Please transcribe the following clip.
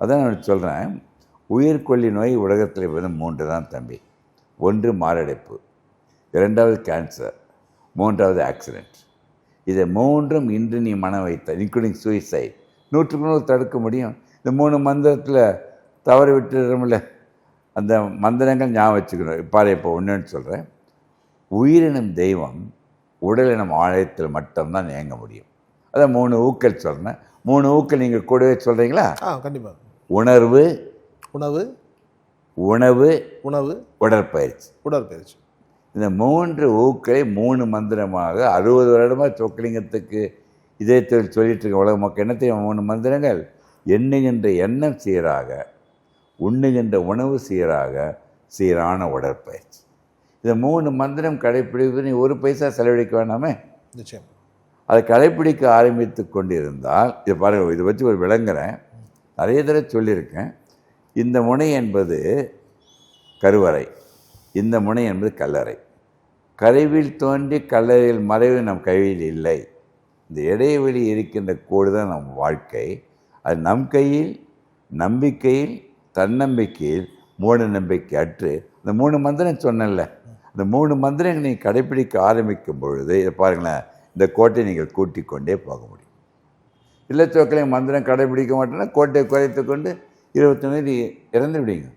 அதான் நான் சொல்கிறேன் உயிர்கொல்லி நோய் உலகத்தில் வந்து மூன்று தான் தம்பி. ஒன்று மாரடைப்பு இரண்டாவது கேன்சர் மூன்றாவது ஆக்சிடெண்ட் இதை மூன்றும் இன்று நீ மனம் வைத்த இன்க்ளூடிங் சூசைட் நூற்றுக்கு நூறு தடுக்க முடியும். இந்த மூணு மந்திரத்தில் தவறு விட்டுறோம்ல அந்த மந்திரங்கள் ஞாபகம் வச்சுக்கணும். பாரு இப்போ ஒன்றுன்னு சொல்கிறேன் உயிரினம் தெய்வம் உடலினம் ஆழத்தில் மட்டும்தான் இயங்க முடியும். அதான் மூணு ஊக்கள் சொல்கிறேன் மூணு ஊக்கள் நீங்கள் கூடவே சொல்கிறீங்களா ஆ கண்டிப்பாக உணர்வு உணவு உணவு உணவு உடற்பயிற்சி. உடற்பயிற்சி. இந்த மூன்று ஊக்களை மூணு மந்திரமாக அறுபது வருடமாக சொக்கலிங்கத்துக்கு இதயத்தில் சொல்லிட்டு இருக்க உலக மக்கள் என்ன தெரியும் மூணு மந்திரங்கள்? எண்ணுகின்ற எண்ணம் சீராக உண்ணுகின்ற உணவு சீராக சீரான உடற்பயிற்சி. இந்த மூணு மந்திரம் கடைப்பிடிப்பது நீ ஒரு பைசா செலவழிக்க வேணாமே? நிச்சயம். அதை கடைப்பிடிக்க ஆரம்பித்து கொண்டிருந்தால் இதை பாருங்கள் இதை வச்சு ஒரு விளங்குறேன். நிறைய தடவை சொல்லியிருக்கேன். இந்த முனை என்பது கருவறை. இந்த முனை என்பது கல்லறை. கருவில் தோன்றி கல்லறையில் மறைவு நம் கையில் இல்லை. இந்த இடைவெளி இருக்கின்ற கோடு தான் நம் வாழ்க்கை. அது நம் கையில் நம்பிக்கையில் தன்னம்பிக்கையில் மூட நம்பிக்கை அற்று. இந்த மூணு மந்திரம் சொன்னேன்ல. இந்த மூணு மந்திரங்கள் நீங்கள் கடைப்பிடிக்க ஆரம்பிக்கும் பொழுது இதை பாருங்களேன் இந்த கோட்டை நீங்கள் கூட்டிக் கொண்டே போக முடியும். இல்லச்சோக்களை மந்திரம் கடைபிடிக்க மாட்டேன்னா கோட்டை குறைத்து கொண்டு இருபத்தொன்னு இறந்து விடுங்க.